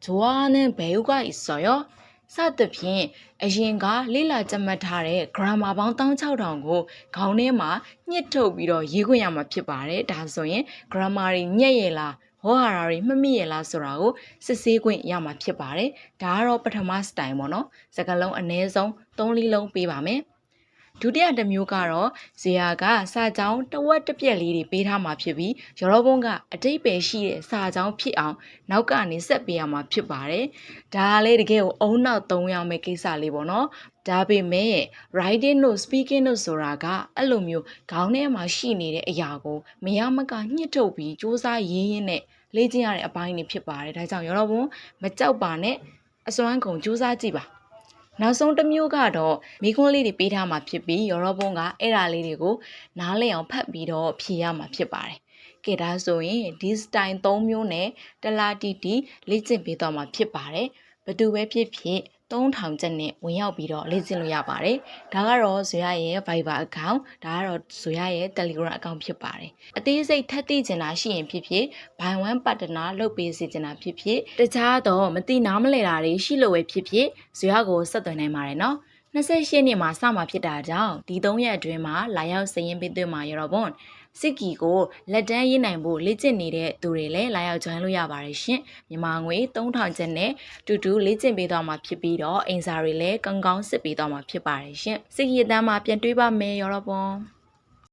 좋아하는 배우가 있어요? စသဖြင့်အရင်ကလိလာကြက်မှတ်ထားတဲ့ grammar ပေါင်း16000ကိုခေါင်းထဲမှာညှစ်ထုတ်ပြီးတော့ရေးခွင့်ရမှာဖြစ်ပါတယ်။ဒါဆိုရင် grammar တွေညက်ရလားဟောဟာရာတွေမှတ်မိရလားဆိုတာကိုစစ်ဆေးခွင့်ရမှာဖြစ်ပါတယ်။ဒါကတော့ပထမ style ပေါ့နော်။စကားလုံးအနည်းဆုံး3လေးလုံးပေးပါမယ်။ ဒုတိယတစ်မျိုးကတော့ဇေယျကစာကြောင်းတဝက်တစ်ပြက်လေးတွေပေးထားမှာဖြစ်ပြီးရောရောဘုံကအတိတ်ပဲရှိတဲ့စာကြောင်းဖြစ်အောင်နောက်ကနေဆက်ပေးရမှာဖြစ်ပါတယ်။ဒါကလည်းတကယ်ကိုအုံနောက်သုံးရမယ့်ကိစ္စလေးပေါ့နော်။ဒါပေမဲ့ writing တို့ speaking တို့ဆိုတာကအဲ့လိုမျိုးခေါင်းထဲမှာရှိနေတဲ့အရာကိုမရမကညှစ်ထုတ်ပြီးစူးစမ်းရင်းရင်းနဲ့လေ့ကျင့်ရတဲ့အပိုင်းတွေဖြစ်ပါတယ်။ဒါကြောင့်ရောရောဘုံမကြောက်ပါနဲ့အစွမ်းကုန်စူးစမ်းကြည့်ပါ။ နောက်ဆုံးတစ်မျိုးကတော့မိခွန်းလေးတွေပေးထားမှာဖြစ်ပြီးရောရောဘုံကအဲ့ဒါလေးတွေကိုနားလည်အောင်ဖတ်ပြီးတော့ဖြေရမှာဖြစ်ပါတယ်။ကဲဒါဆိုရင်ဒီ style 3မျိုးနဲ့တလားတီတီလေ့ကျင့်ပေးတော့မှာဖြစ်ပါတယ်။ဘယ်သူပဲဖြစ်ဖြစ် 3000ကျပ်နဲ့ဝင်ရောက်ပြီးတော့လေ့ကျင့်လို့ရပါတယ်။ဒါကတော့ဇွေရရဲ့ Viber account ဒါကတော့ဇွေရရဲ့ Telegram account ဖြစ်ပါတယ်။အသေးစိတ်ထပ်သိချင်တာရှိရင်ဖြစ်ဖြစ် buy one partner လုပ်ပေးစီချင်တာဖြစ်ဖြစ်တခြားတော့မတိနားမလဲတာတွေရှိလို့ပဲဖြစ်ဖြစ်ဇွေရကိုဆက်သွယ်နိုင်ပါတယ်နော်။ 28နှစ်မှာစမှာဖြစ်တာကြောင့်ဒီ3ရက်အတွင်းမှာလာရောက်စရင်ပေးသွင်းမှာရတော့ဘွန်စစ်ကီကိုလက်တန်းရေးနိုင်ဖို့လေ့ကျင့်နေတဲ့သူတွေလည်းလာရောက် join လို့ရပါတယ်ရှင်မြန်မာငွေ3000ကျပ်နဲ့တူတူလေ့ကျင့်ပေးသွားမှာဖြစ်ပြီးတော့အင်စာတွေလည်းကောင်းကောင်းစစ်ပေးသွားမှာဖြစ်ပါတယ်ရှင်စစ်ကီအတန်းမှာပြန်တွေးပါမယ်ရတော့ဘွန်